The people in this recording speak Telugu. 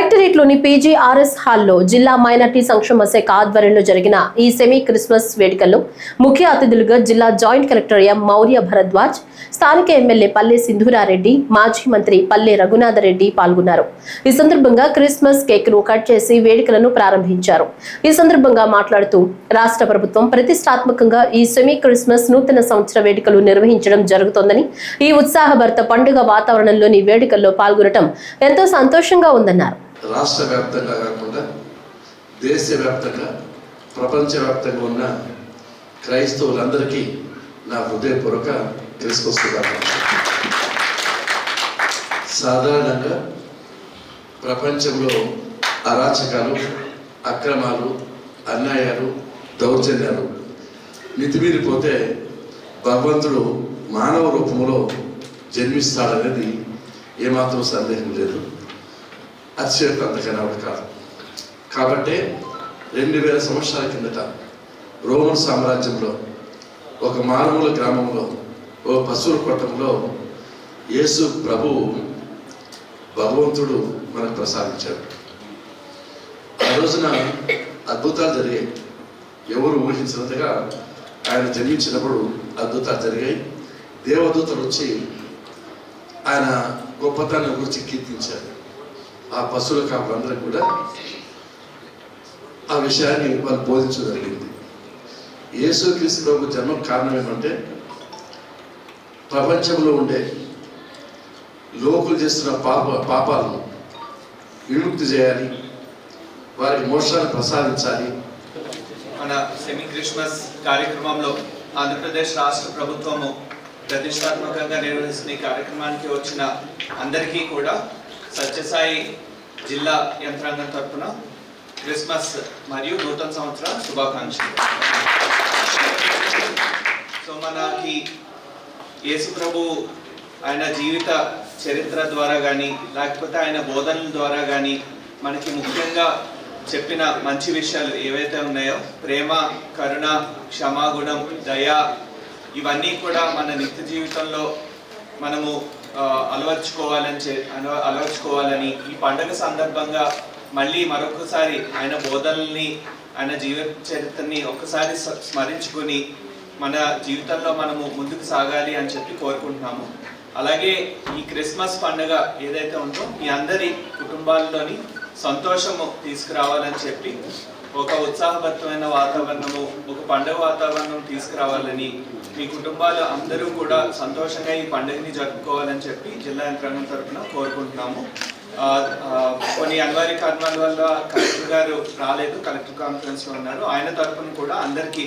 కలెక్టరేట్లోని పీజీఆర్ఎస్ హాల్లో జిల్లా మైనార్టీ సంక్షేమ శాఖ ఆధ్వర్యంలో జరిగిన ఈ సెమీ క్రిస్మస్ వేడుకల్లో ముఖ్య అతిథులుగా జిల్లా joint collector M Maurya Bharadwaj స్థానిక ఎమ్మెల్యే పల్లె సింధూరారెడ్డి మాజీ మంత్రి పల్లె రఘునాథరెడ్డి పాల్గొన్నారు. ఈ సందర్భంగా క్రిస్మస్ కేక్ను కట్ చేసి వేడుకలను ప్రారంభించారు. ఈ సందర్భంగా మాట్లాడుతూ రాష్ట్ర ప్రభుత్వం ప్రతిష్టాత్మకంగా ఈ సెమీ క్రిస్మస్ నూతన సంవత్సర వేడుకలు నిర్వహించడం జరుగుతోందని ఈ ఉత్సాహభరిత పండుగ వాతావరణంలోని వేడుకల్లో పాల్గొనడం ఎంతో సంతోషంగా ఉందన్నారు. రాష్ట్ర వ్యాప్తంగా కాకుండా దేశవ్యాప్తంగా ప్రపంచవ్యాప్తంగా ఉన్న క్రైస్తవులందరికీ నా హృదయపూర్వక క్రిస్మస్ సాధారణంగా ప్రపంచంలో అరాచకాలు అక్రమాలు అన్యాయాలు దౌర్జన్యాలు మితిమీరిపోతే భగవంతుడు మానవ రూపంలో జన్మిస్తాడనేది ఏమాత్రం సందేహం లేదు. అతిశయోక్తి అంతకన్నా ఒకటి కాదు. కాబట్టి రెండు వేల సంవత్సరాల కిందట రోమన్ సామ్రాజ్యంలో ఒక మానవుల గ్రామంలో ఓ పశువుల కొట్టంలో యేసు ప్రభు భగవంతుడు మనకు ప్రసాదించాడు. ఆ రోజున అద్భుతాలు జరిగాయి. ఎవరు ఊహించినట్టుగా ఆయన జన్మించినప్పుడు అద్భుతాలు జరిగాయి. దేవదూతలు వచ్చి ఆయన గొప్పతనం గురించి కీర్తించారు. ఆ పశువుల కాపులందరూ కూడా ఆ విషయాన్ని వాళ్ళు బోధించడం జరిగింది. యేసుక్రీస్తు ప్రభు జన్మ కారణం ఏమంటే ప్రపంచంలో ఉండే లోకులు చేస్తున్న పాప పాపాలను విముక్తి చేయాలి వారికి మోక్షాన్ని ప్రసాదించాలి. మన సెమీ క్రిస్మస్ కార్యక్రమంలో ఆంధ్రప్రదేశ్ రాష్ట్ర ప్రభుత్వము ప్రతిష్టాత్మకంగా నిర్వహిస్తున్న ఈ కార్యక్రమానికి వచ్చిన అందరికీ కూడా సత్యసాయి జిల్లా యంత్రాంగం తరఫున క్రిస్మస్ మరియు నూతన సంవత్సర శుభాకాంక్షలు. సో మనకి యేసు ప్రభు ఆయన జీవిత చరిత్ర ద్వారా కానీ లేకపోతే ఆయన బోధనల ద్వారా కానీ మనకి ముఖ్యంగా చెప్పిన మంచి విషయాలు ఏవైతే ఉన్నాయో ప్రేమ కరుణ క్షమాగుణం దయ ఇవన్నీ కూడా మన నిత్య జీవితంలో మనము అలవర్చుకోవాలని అలవర్చుకోవాలని ఈ పండుగ సందర్భంగా మళ్ళీ మరొకసారి ఆయన బోధనల్ని ఆయన జీవిత చరిత్రని ఒక్కసారి స్మరించుకొని మన జీవితంలో మనము ముందుకు సాగాలి అని చెప్పి కోరుకుంటున్నాము. అలాగే ఈ క్రిస్మస్ పండుగ ఏదైతే ఉందో మీ అందరి కుటుంబాల్లోని సంతోషము తీసుకురావాలని చెప్పి ఒక ఉత్సాహభరితమైన వాతావరణము ఒక పండుగ వాతావరణం తీసుకురావాలని మీ కుటుంబాలు అందరూ కూడా సంతోషంగా ఈ పండుగని జరుపుకోవాలని చెప్పి జిల్లా యంత్రాంగం తరఫున కోరుకుంటున్నాము. కొన్ని అనివార్య కారణాల వల్ల కలెక్టర్ గారు రాలేదు. కలెక్టర్ కాన్ఫరెన్స్లో ఉన్నారు. ఆయన తరఫున కూడా అందరికీ